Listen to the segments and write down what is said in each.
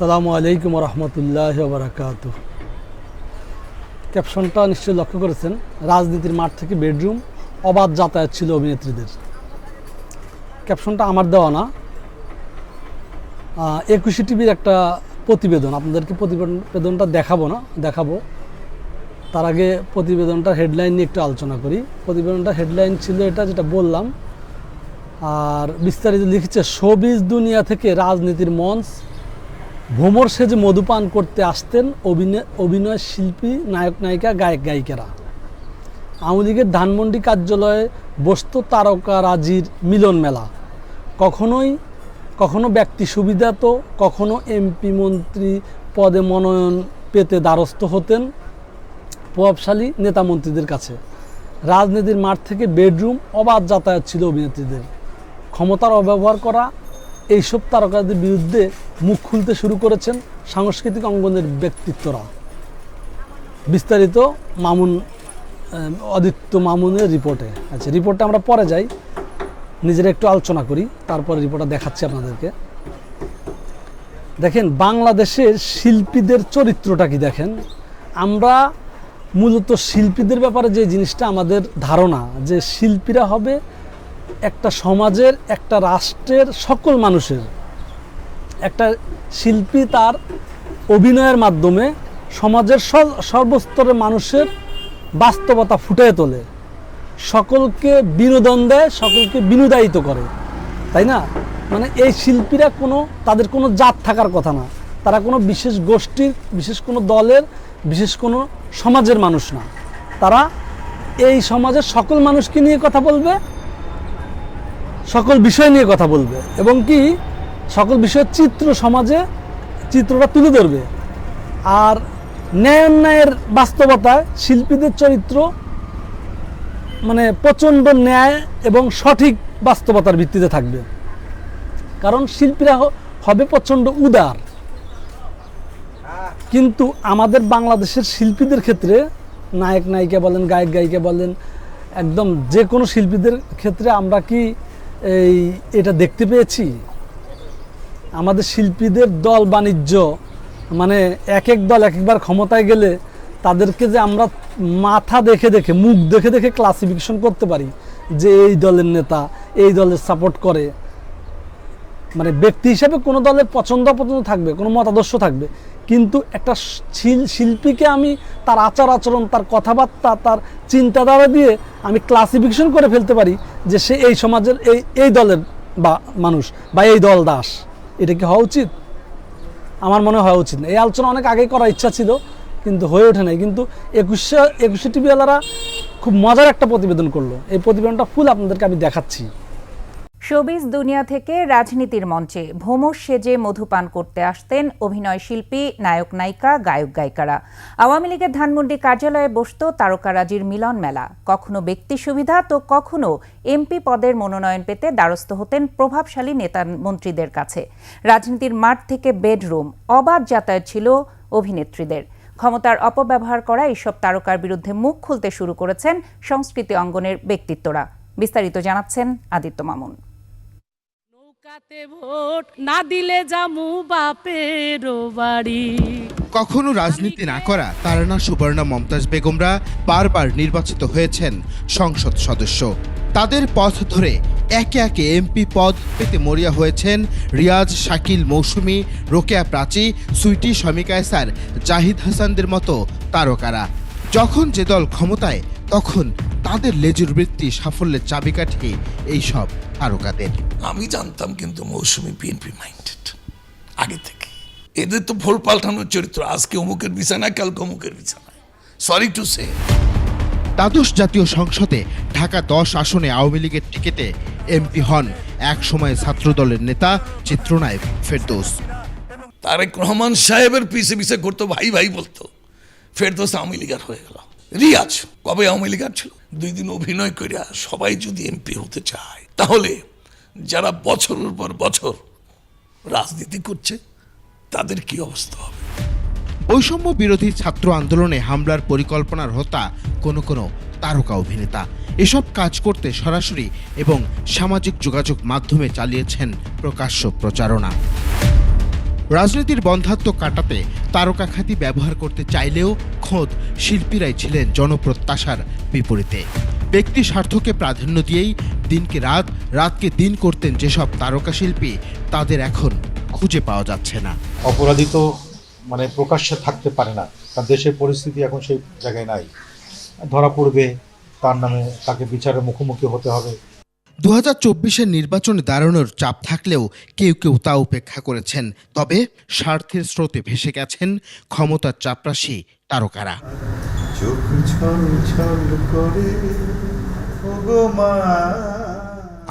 আসসালামু আলাইকুম রহমতুল্লাহ বারাকাত ক্যাপশনটা নিশ্চয়ই লক্ষ্য করেছেন, রাজনীতির মাঠ থেকে বেডরুম, অবাধ যাতায়াত ছিল অভিনেত্রীদের। ক্যাপশনটা আমার দেওয়া না। একুশে টিভির একটা প্রতিবেদন, আপনাদেরকে প্রতিবেদনটা দেখাবো না, দেখাবো। তার আগে প্রতিবেদনটার হেডলাইন নিয়ে একটু আলোচনা করি। প্রতিবেদনটার হেডলাইন ছিল এটা যেটা বললাম, আর বিস্তারিত লিখেছে, শোবিজ দুনিয়া থেকে রাজনীতির মঞ্চ ভ্রমর সেজে মধুপান করতে আসতেন অভিনয় অভিনয় শিল্পী, নায়ক, নায়িকা, গায়ক, গায়িকারা। আওয়ামী লীগের ধানমন্ডি কার্যালয়ে বসত তারকা রাজির মিলন মেলা। কখনোই, কখনো ব্যক্তি সুবিধা তো, কখনো এমপি মন্ত্রী পদে মনোনয়ন পেতে দ্বারস্থ হতেন প্রভাবশালী নেতা মন্ত্রীদের কাছে। রাজনীতির মাঠ থেকে বেডরুম অবাধ যাতায়াত ছিল অভিনেত্রীদের। ক্ষমতার অব্যবহার করা এইসব তারকাদের বিরুদ্ধে মুখ খুলতে শুরু করেছেন সাংস্কৃতিক অঙ্গনের ব্যক্তিত্বরা। বিস্তারিত মামুন আহ, অদিত্য মামুনের রিপোর্টে। আচ্ছা রিপোর্টটা আমরা পরে যাই। নিজেরা একটু আলোচনা করি তারপরে রিপোর্টটা দেখাচ্ছি আপনাদেরকে। দেখেন বাংলাদেশের শিল্পীদের চরিত্রটা কি দেখেন? আমরা মূলত শিল্পীদের ব্যাপারে যে জিনিসটা আমাদের ধারণা যে শিল্পীরা হবে একটা সমাজের, একটা রাষ্ট্রের সকল মানুষের একটা শিল্পী তার অভিনয়ের মাধ্যমে সমাজের সর্বস্তরের মানুষের বাস্তবতা ফুটিয়ে তোলে। সকলকে বিনোদন দেয়, সকলকে বিনোদায়িত করে। তাই না? মানে এই শিল্পীরা কোনো, তাদের কোনো জাত থাকার কথা না। তারা কোনো বিশেষ গোষ্ঠীর, বিশেষ কোনো দলের, বিশেষ কোনো সমাজের মানুষ না। তারা এই সমাজের সকল মানুষকে নিয়ে কথা বলবে সকল বিষয় নিয়ে কথা বলবে। এবং কি? সকল বিষয়ের চিত্র সমাজে চিত্রটা তুলে ধরবে। আর ন্যায় বাস্তবতায় শিল্পীদের চরিত্র মানে প্রচণ্ড ন্যায় এবং সঠিক বাস্তবতার ভিত্তিতে থাকবে। কারণ শিল্পীরা হবে প্রচণ্ড উদার। কিন্তু আমাদের বাংলাদেশের শিল্পীদের ক্ষেত্রে নায়ক নায়িকা বলেন গায়ক গায়িকা বলেন, একদম যে কোনো শিল্পীদের ক্ষেত্রে আমরা কি এই, এটা দেখতে পেয়েছি? আমাদের শিল্পীদের দল বাণিজ্য মানে এক এক দল এক একবার ক্ষমতায় গেলে তাদেরকে যে আমরা মাথা দেখে দেখে, মুখ দেখে দেখে ক্লাসিফিকেশন করতে পারি যে এই দলের নেতা, এই দলের সাপোর্ট করে। মানে ব্যক্তি হিসেবে কোনো দলের পছন্দ অপছন্দ থাকবে, কোনো মতাদর্শ থাকবে। কিন্তু একটা শিল- শিল্পীকে আমি তার আচার আচরণ, তার কথাবার্তা, তার চিন্তাধারা দিয়ে আমি ক্লাসিফিকেশন করে ফেলতে পারি যে সে এই সমাজের এই এই দলের বা মানুষ বা এই দল দাস। এটা কি হওয়া উচিত? আমার মনে হওয়া উচিত না। এই আলোচনা অনেক আগেই করার ইচ্ছা ছিল, কিন্তু হয়ে ওঠে নাই। কিন্তু একুশে একুশে টিভিওয়ালারা খুব মজার একটা প্রতিবেদন করল। এই প্রতিবেদনটা ফুল আপনাদেরকে আমি দেখাচ্ছি। শোবিজ দুনিয়া থেকে রাজনীতির মঞ্চে ভোমর সেজে মধুপান করতে আসতেন অভিনয় শিল্পী, নায়ক নায়িকা, গায়ক গায়িকারা। আওয়ামী লীগের ধানমন্ডি কার্যালয়ে বসত তারকারাজির মিলন মেলা। কখনো ব্যক্তি সুবিধা, তো কখনো এমপি পদের মনোনয়ন পেতে দ্বারস্থ হতেন প্রভাবশালী নেতা মন্ত্রীদের কাছে। রাজনীতির মাঠ থেকে বেডরুম, অবাধ যাতায়াত ছিল অভিনেত্রীদের। ক্ষমতার অপব্যবহার করা এইসব তারকার বিরুদ্ধে মুখ খুলতে শুরু করেছেন সংস্কৃতি অঙ্গনের ব্যক্তিত্বরা। বিস্তারিত জানাচ্ছেন আদিত্য মামুন। নৌকাতে ভোট না দিলে জামু বাপের বাড়ি। কখনো রাজনীতি না করা তারানা সুবর্ণা মমতাজ বেগমরা বারবার নির্বাচিত হয়েছেন সংসদ সদস্য। তাদের পথ ধরে একে একে এমপি পদ পেতে মরিয়া হয়েছেন রিয়াজ, শাকিল, মৌসুমী, রোকেয়া প্রাচী, সুইটি শমিকায়সার জাহিদ হাসানদের মতো তারকারা। যখন যে দল ক্ষমতায়, তখন তাদের লেজুর বৃত্তি সাফল্যের চাবিকাঠি এইসব তারকাদের। আমি জানতাম কিন্তু মৌসুমি বিএনপি মাইন্ডেড আগে থেকে। এদের তো ভোল পাল্টানোর চরিত্র। আজকে অমুকের বিছানায় কালকে অমুকের বিছানায়। সরি টু সে দ্বাদশ জাতীয় সংসদে ঢাকা দশ আসনে আওয়ামী লীগের টিকিটে এমপি হন এক সময় ছাত্রদলের নেতা চিত্রনায়ক ফেরদৌস। তারেক রহমান সাহেবের পিছে পিছে করতো ভাই ভাই বলতো ফেরদোস আওয়ামী লীগার হয়ে গেল। রিয়াজ কবে আওয়ামী লীগার ছিল? দুই দিন অভিনয় করিয়া সবাই যদি এমপি হতে চায় তাহলে যারা বছরের পর বছর রাজনীতি করছে, তাদের কি অবস্থা হবে? বৈষম্য বিরোধী ছাত্র আন্দোলনে হামলার পরিকল্পনার হতা কোনো কোনো তারকা অভিনেতা। এসব কাজ করতে সরাসরি এবং সামাজিক যোগাযোগ মাধ্যমে চালিয়েছেন প্রকাশ্য প্রচারণা। রাজনীতির বন্ধাত্ম কাটাতে তারকা খ্যাতি ব্যবহার করতে চাইলেও খোদ শিল্পীরাই ছিলেন জনপ্রত্যাশার বিপরীতে। ব্যক্তি স্বার্থকে প্রাধান্য দিয়েই দিনকে রাত রাতকে দিন করতেন যেসব তারকা শিল্পী তাদের এখন খুঁজে পাওয়া যাচ্ছে না। অপরাধী তো মানে প্রকাশ্যে থাকতে পারে না কারণ দেশের পরিস্থিতি এখন সেই জায়গায় নাই। ধরা পড়বে তার নামে তাকে বিচারের মুখোমুখি হতে হবে। দু হাজার চব্বিশের নির্বাচনে দাঁড়ানোর চাপ থাকলেও কেউ কেউ তা উপেক্ষা করেছেন তবে স্বার্থের স্রোতে ভেসে গেছেন ক্ষমতার চাপরাশি তারকারা।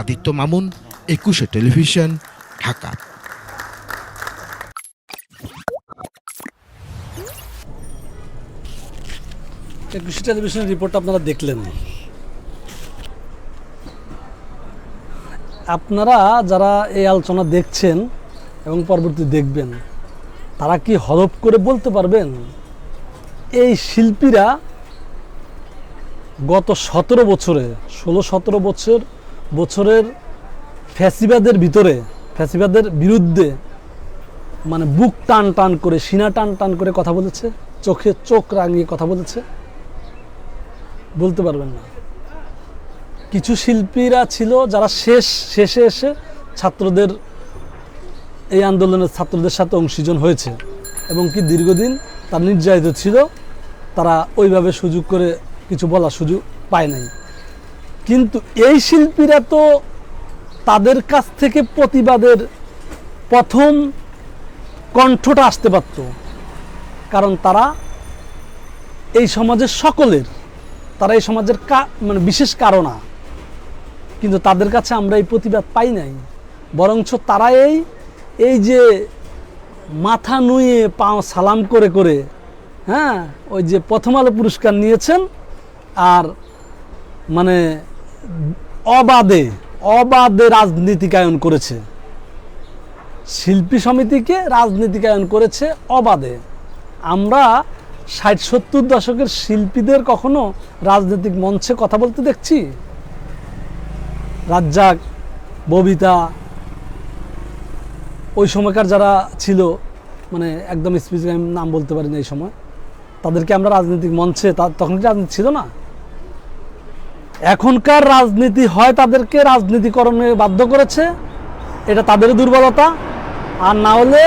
আদিত্য মামুন একুশে টেলিভিশন ঢাকা। একুশে টেলিভিশনের রিপোর্ট আপনারা দেখলেন। আপনারা যারা এই আলোচনা দেখছেন এবং পরবর্তী দেখবেন তারা কি হরপ করে বলতে পারবেন? এই শিল্পীরা গত সতেরো বছরে, ষোলো সতেরো বছর, বছরের ফ্যাসিবাদের ভিতরে, ফ্যাসিবাদের বিরুদ্ধে মানে বুক টান টান করে, সিনা টান টান করে কথা বলেছে, চোখে চোখ রাঙিয়ে কথা বলেছে, বলতে পারবেন না। কিছু শিল্পীরা ছিল যারা শেষ, শেষে এসে ছাত্রদের, এই আন্দোলনের ছাত্রদের সাথে অংশীজন হয়েছে এবং কি দীর্ঘদিন তার নির্যাতিত ছিল, তারা ওইভাবে সুযোগ করে কিছু বলার সুযোগ পায় নাই। কিন্তু এই শিল্পীরা তো তাদের কাছ থেকে প্রতিবাদের প্রথম কণ্ঠটা আসতে পারত। কারণ তারা এই সমাজের সকলের, তারা এই সমাজের মানে বিশেষ কারণা। কিন্তু তাদের কাছে আমরা এই প্রতিবাদ পাই নাই। বরঞ্চ তারা এই এই যে মাথা নুয়ে পাও সালাম করে করে হ্যাঁ ওই যে প্রথম আলো পুরস্কার নিয়েছেন আর মানে অবাধে অবাধে রাজনীতিকায়ন করেছে। শিল্পী সমিতিকে রাজনীতিকায়ন করেছে অবাধে। আমরা ষাট সত্তর দশকের শিল্পীদের কখনো রাজনৈতিক মঞ্চে কথা বলতে দেখছি? রাজ্জাক, ববিতা, ওই সময়কার যারা ছিল মানে একদম স্পেসিফিক আমি নাম বলতে পারি না এই সময়, তাদেরকে আমরা রাজনৈতিক মঞ্চে তখন কি রাজনীতি ছিল না? এখনকার রাজনীতি হয় তাদেরকে রাজনীতিকরণে বাধ্য করেছে। এটা তাদের দুর্বলতা। আর না হলে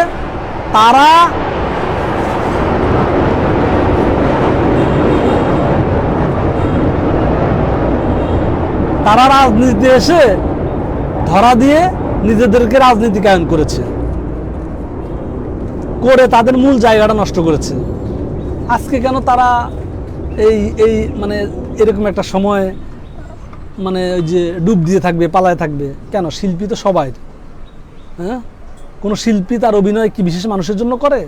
তারা তারা রাজনীতিতে এসে ধরা দিয়ে নিজেদেরকে রাজনীতিকায়ন করেছে। করে তাদের মূল জায়গাটা নষ্ট করেছে। আজকে কেন তারা এই এই মানে এরকম একটা সময় মানে ওই যে ডুব দিয়ে থাকবে, পালায় থাকবে। কেন? শিল্পী তো সবাই। হ্যাঁ? কোনো শিল্পী তার অভিনয় কি বিশেষ মানুষের জন্য করে?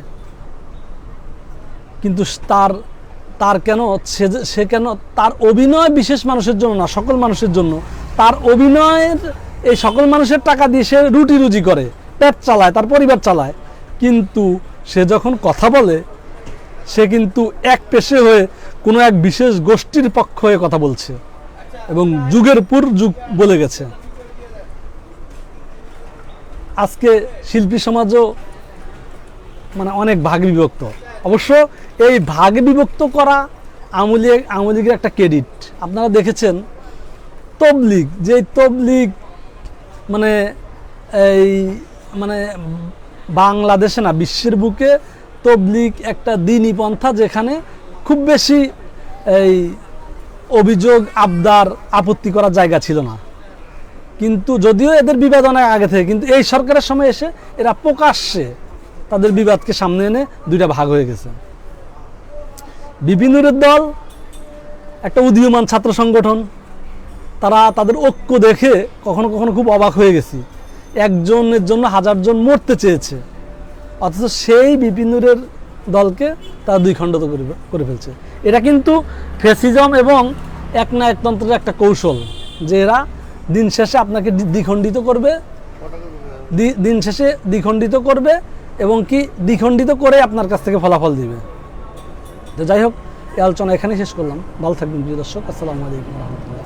কিন্তু তার তার কেন সে সে কেন তার অভিনয় বিশেষ মানুষের জন্য না, সকল মানুষের জন্য। তার অভিনয়ের, এই সকল মানুষের টাকা দিয়ে সে রুটি রুজি করে, পেট চালায়, তার পরিবার চালায়। কিন্তু সে যখন কথা বলে, সে কিন্তু এক পেশে হয়ে কোনো এক বিশেষ গোষ্ঠীর পক্ষ হয়ে কথা বলছে। এবং যুগের পর যুগ বলে গেছে। আজকে শিল্পী সমাজও মানে অনেক ভাগ বিভক্ত। অবশ্য এই ভাগ বিভক্ত করা আমলি আমলিগের একটা ক্রেডিট আপনারা দেখেছেন, তবলিগ যে তবলিগ মানে এই মানে বাংলাদেশে না, বিশ্বের বুকে তবলিগ একটা দিনী পন্থা যেখানে খুব বেশি এই অভিযোগ, আবদার, আপত্তি করার জায়গা ছিল না। কিন্তু যদিও এদের বিবাদ আগে থেকে, কিন্তু এই সরকারের সময় এসে এরা প্রকাশ্যে তাদের বিবাদকে সামনে এনে দুইটা ভাগ হয়ে গেছে। বিপিনুরের দল, একটা উদীয়মান ছাত্র সংগঠন, তারা তাদের ঐক্য দেখে কখনো কখনো খুব অবাক হয়ে গেছি। একজনের জন্য হাজারজন মরতে চেয়েছে। অথচ সেই বিপিনুরের দলকে তারা দুই খণ্ডিত করে ফেলছে। এটা কিন্তু ফেসিজম এবং এক না একতন্ত্রের একটা কৌশল যে এরা দিন শেষে আপনাকে দ্বি- দ্বিখণ্ডিত করবে দিন শেষে দ্বিখণ্ডিত করবে এবং কি দ্বিখণ্ডিত করে আপনার কাছ থেকে ফলাফল দিবে। তো যাই হোক, এই আলোচনা এখানেই শেষ করলাম। ভালো থাকবেন প্রিয় দর্শক, আসসালামু আলাইকুম রহমতুল্লাহ।